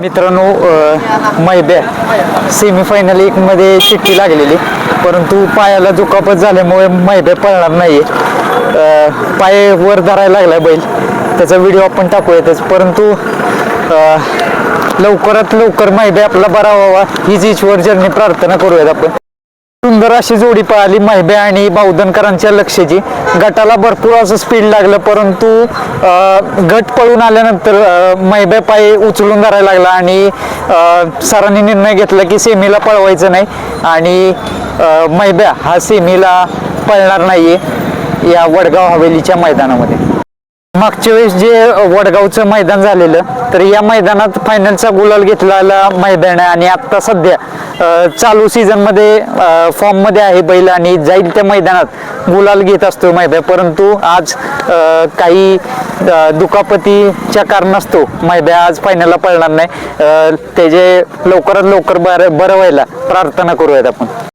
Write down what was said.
मित्रांनो मैदे मैब्या सेमीफायनल एकमध्ये चिठ्ठी लागलेली. परंतु पायाला दुखापत झाल्यामुळे मैब्या पळणार नाही पाय वर धरायला लागला बैल. त्याचा व्हिडिओ आपण टाकूयातच. परंतु लवकरात लवकर मैब्या आपला बरा व्हावा. हीच ईश्वर जर्नी प्रार्थना करूयात आपण. सुंदर अशी जोडी पळाली महिबे आणि बावधनकरांच्या लक्षाची. गटाला भरपूर असं स्पीड लागलं परंतु गट पळून आल्यानंतर महिबे पायी पाय उचलून धरायला लागला आणि सरांनी निर्णय घेतला की सेमीला पळवायचं नाही आणि महिब्या हा सेमीला पळणार नाहीये या वडगाव हवेलीच्या मैदानामध्ये. मागच्या वेळेस जे वडगावचं मैदान झालेलं तर या मैदानात फायनलचा गुलाल घेतलेला मैदान आहे आणि आता सध्या चालू सीझनमध्ये मध्ये आहे बैल आणि जाईल त्या मैदानात गुलाल घेत असतो मैदान. परंतु आज काही दुखापतीच्या कारणास्तव मैब्या आज फायनलला पळणार नाही. त्याचे लवकरात लवकर बरं बरं व्हायला प्रार्थना करूयात आपण.